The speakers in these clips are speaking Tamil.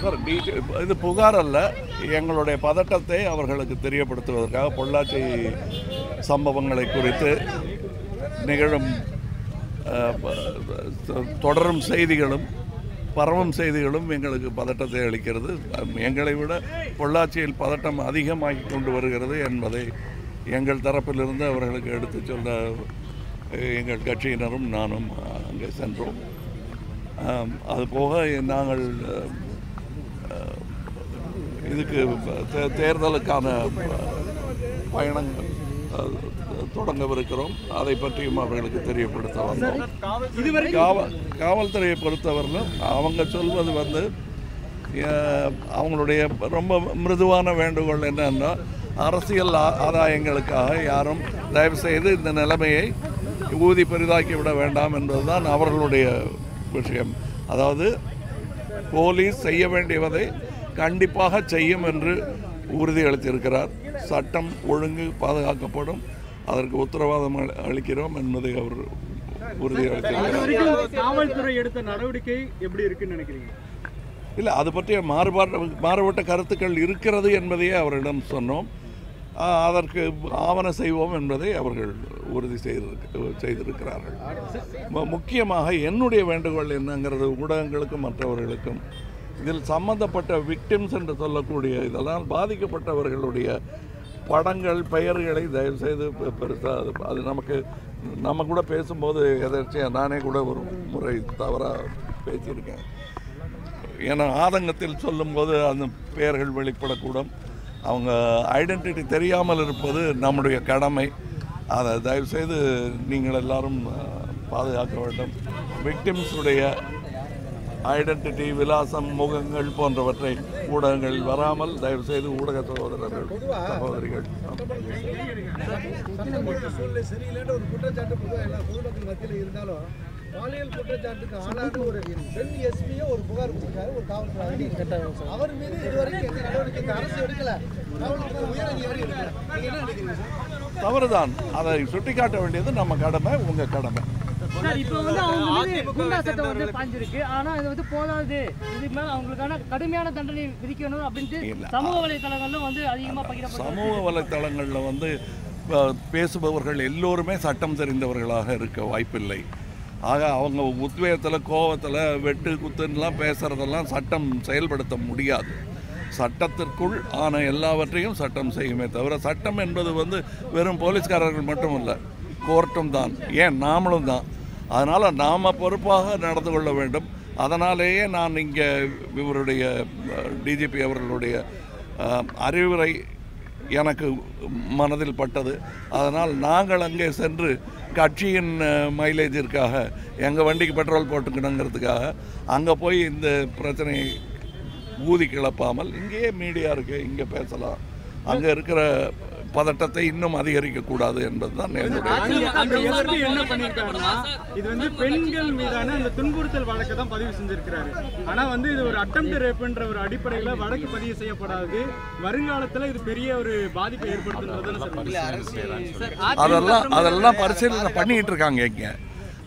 சார் இது புகார் அல்ல. எங்களுடைய பதட்டத்தை அவர்களுக்கு தெரியப்படுத்துவதற்காக பொள்ளாச்சி சம்பவங்களை குறித்து நிகழும் தொடரும் செய்திகளும் பரவும் செய்திகளும் எங்களுக்கு பதட்டத்தை அளிக்கிறது. எங்களை விட பொள்ளாச்சியில் பதட்டம் அதிகமாகி கொண்டு வருகிறது என்பதை எங்கள் தரப்பிலிருந்து அவர்களுக்கு எடுத்துச் சொல்ல எங்கள் கட்சியினரும் நானும் அங்கே சென்றோம். அதுபோக நாங்கள் இதுக்கு தே- தேர்தலுக்கான பயணங்கள் தொடங்கவிருக்கிறோம். அதை பற்றியும் அவர்களுக்கு தெரியப்படுத்த வந்தோம். காவல் காவல்துறையை பொறுத்தவரையிலும் அவங்க சொல்வது வந்து அவங்களுடைய ரொம்ப மிருதுவான வேண்டுகோள் என்னன்னா அரசியல் ஆ- ஆதாயங்களுக்காக யாரும் தயவுசெய்து இந்த நிலைமையை ஊதி பெரிதாக்கி விட வேண்டாம் என்பதுதான் அவர்களுடைய விஷயம். அதாவது போலீஸ் செய்ய வேண்டியதை கண்டிப்பாக செய்யும் என்று உறுதியளித்திருக்கிறார். சட்டம் ஒழுங்கு பாதுகாக்கப்படும். அதற்கு உத்தரவாதம் அளி- அளிக்கிறோம் என்பதை அவர் உறுதியளித்திருக்கிறார். காவல்துறை எடுத்த நடவடிக்கை எப்படி இருக்குன்னு நினைக்கிறீங்க? இல்லை அது பற்றிய மாறுபாடு மாறுபட்ட கருத்துக்கள் இருக்கிறது என்பதையே அவரிடம் சொன்னோம். அதற்கு ஆவண செய்வோம் என்பதை அவர்கள் உறுதி செய்திருக்கு செய்திருக்கிறார்கள். முக்கியமாக என்னுடைய வேண்டுகோள் என்னங்கிறது ஊடகங்களுக்கும் மற்றவர்களுக்கும். இதில் சம்பந்தப்பட்ட விக்டிம்ஸ் என்று சொல்லக்கூடிய இதெல்லாம் பாதிக்கப்பட்டவர்களுடைய படங்கள் பெயர்களை தயவுசெய்து செய்து பெருசாக அது அது நமக்கு நம்ம கூட பேசும்போது எதர்ச்சியாக நானே கூட ஒரு முறை தவறாக பேசியிருக்கேன். ஏன்னா ஆதங்கத்தில் சொல்லும்போது அந்த பெயர்கள் வெளிப்படக்கூடும். அவங்க ஐடென்டிட்டி தெரியாமல் இருப்பது நம்முடைய கடமை அதை தயவுசெய்து நீங்கள் எல்லாரும் பாதுகாக்க வேண்டும் விக்டிம்ஸுடைய ஐடென்டிட்டி விலாசம் முகங்கள் போன்றவற்றை ஊடகங்கள் வராமல் தயவு செய்து ஊடக சகோதரர்கள் சகோதரிகள் சரியில்லைன்ற ஒரு குற்றச்சாட்டு பொதுவாக எல்லா பொதுமக்கள் மத்தியில் இருந்தாலும் பாலியல் குற்றச்சாட்டுக்கு ஆளான ஒரு பெண் எஸ்பியோ ஒரு புகார் கொடுத்திருக்காரு ஒரு காவல்துறை அவர் மீது இதுவரைக்கும் எந்த நடவடிக்கை அரசு எடுக்கல. காவல்துறை உயர் அதிகாரி எடுக்கல. நீங்க என்ன நினைக்கிறீங்க சார்? தவறுதான். அதை சுட்டிக்காட்ட வேண்டியது நம்ம கடமை உங்கள் கடமை. சார் இப்போ வந்து அவங்க மீது குண்டா சட்டம் வந்து பாஞ்சிருக்கு. ஆனா இது வந்து போதாது. இதுக்கு மேல அவங்களுக்கான கடுமையான தண்டனை விதிக்கணும் அப்படின்ட்டு இல்ல. சமூக வலைதளங்கள்ல வந்து அதிகமா பகிரப்பட்டு சமூக வலைத்தளங்களில் வந்து பேசுபவர்கள் எல்லோருமே சட்டம் தெரிந்தவர்களாக இருக்க வாய்ப்பில்லை. ஆக அவங்க உத்வேகத்தில் கோபத்தில் வெட்டு குத்துன்னெலாம் பேசுகிறதெல்லாம் சட்டம் செயல்படுத்த முடியாது. சட்டத்திற்குள் ஆன எல்லாவற்றையும் சட்டம் செய்யுமே தவிர சட்டம் என்பது வந்து வெறும் போலீஸ்காரர்கள் மட்டும் இல்லை கோர்ட்டும் தான். ஏன்? நாமளும் தான். அதனால் நாம் பொறுப்பாக நடந்து கொள்ள வேண்டும். அதனாலேயே நான் இங்கே இவருடைய டிஜிபி அவர்களுடைய அறிவுரை எனக்கு மனதில் பட்டது. அதனால் நாங்கள் அங்கே சென்று கட்சியின் மைலேஜிற்காக எங்கள் வண்டிக்கு பெட்ரோல் போட்டுக்கணுங்கிறதுக்காக அங்கே போய் இந்த பிரச்சனையை ஊதி கிளப்பாமல் இங்கேயே மீடியா இருக்குது இங்கே பேசலாம். அங்கே இருக்கிற பதட்டத்தை இன்னும் அதிகரிக்கக்கூடாது என்பது தான் என்னுடைய என்ன பண்ணிருக்காருன்னா இது வந்து பெண்கள் மீதான அந்த துன்புறுத்தல் வழக்கை தான் பதிவு செஞ்சிருக்கிறாரு. ஆனா வந்து இது ஒரு அட்டம் ரேப்ன்ற ஒரு அடிப்படையில வழக்கு பதிவு செய்யப்படாது. வருங்காலத்துல இது பெரிய ஒரு பாதிப்பை ஏற்படுத்துன்றதுன்னு அதெல்லாம் அதெல்லாம் பரிசீலனை பண்ணிக்கிட்டு இருக்காங்க இங்கே.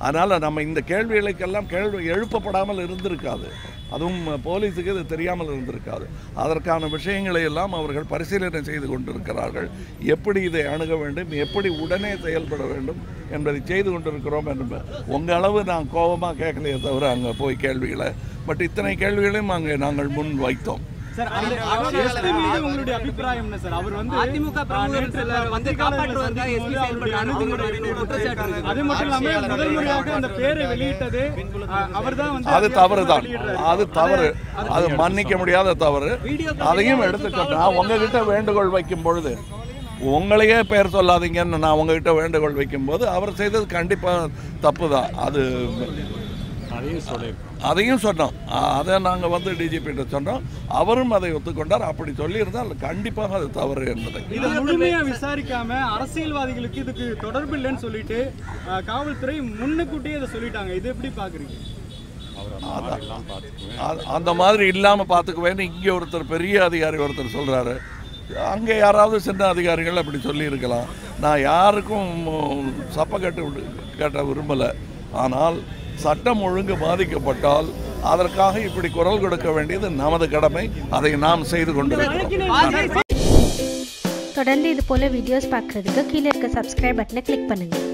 அதனால் நம்ம இந்த கேள்விகளுக்கெல்லாம் கேள்வி எழுப்பப்படாமல் இருந்திருக்காது. அதுவும் போலீஸுக்கு இது தெரியாமல் இருந்திருக்காது. அதற்கான விஷயங்களை எல்லாம் அவர்கள் பரிசீலனை செய்து கொண்டிருக்கிறார்கள். எப்படி இதை அணுக வேண்டும்? எப்படி உடனே செயல்பட வேண்டும் என்பதை செய்து கொண்டிருக்கிறோம் என்று உங்கள் அளவு நான் கோபமாக கேட்கலையே தவிர அங்கே போய் கேள்விகளை. பட் இத்தனை கேள்விகளையும் அங்கே நாங்கள் முன் வைத்தோம். சார் அந்த எஸ்பி மீது உங்களுடைய அபிப்பிராயம் என்ன சார்? அவர் வந்து அதிமுக பிரமுகர் சிலர் வந்து காப்பாற்றுவதற்காக எஸ்பி செயல்பட்டு அணுகுமுறை குற்றச்சாட்டு இருக்கு. அது மட்டும் இல்லாம முதல் முறையாக அந்த பேரை வெளியிட்டது அவர் தான் வந்து அது தவறு தான். அது தவறு. அது மன்னிக்க முடியாத தவறு. அதையும் எடுத்துக்கிட்டு நான் உங்ககிட்ட வேண்டுகோள் வைக்கும் பொழுது உங்களையே பெயர் சொல்லாதீங்கன்னு நான் உங்ககிட்ட வேண்டுகோள் வைக்கும்போது அவர் செய்தது கண்டிப்பாக தப்பு தான். அது அதையும் சொன்னோம். அ- அதை நாங்கள் வந்து டிஜிபிகிட்ட சொன்னோம். அவரும் அதை ஒத்துக்கொண்டார். அப்படி சொல்லியிருந்தால் கண்டிப்பாக அது தவறு என்பதை. இதை முழுமையா விசாரிக்காம அரசியல்வாதிகளுக்கு இதுக்கு தொடர்பு இல்லைன்னு சொல்லிட்டு காவல்துறை முன்னுக்கூட்டியே இதை சொல்லிட்டாங்க. இது எப்படி பாக்குறீங்க அ- அந்த மாதிரி இல்லாமல் பார்த்துக்குவேன்னு இங்கே ஒருத்தர் பெரிய அதிகாரி ஒருத்தர் சொல்கிறாரு அங்கே யாராவது சின்ன அதிகாரிகள் அப்படி சொல்லியிருக்கலாம். நான் யாருக்கும் சப்ப கட்டு கட்ட விரும்பலை. ஆனால் சட்டம் ஒழுங்கு பாதிக்கப்பட்டால் அதற்காக இப்படி குரல் கொடுக்க வேண்டியது நமது கடமை. அதை நாம் செய்து கொண்டிருக்கிறோம். தொடர்ந்து இது போல வீடியோஸ் பார்க்குறதுக்கு கீழே இருக்க சப்ஸ்கிரைப் பட்டனை கிளிக் பண்ணுங்கள்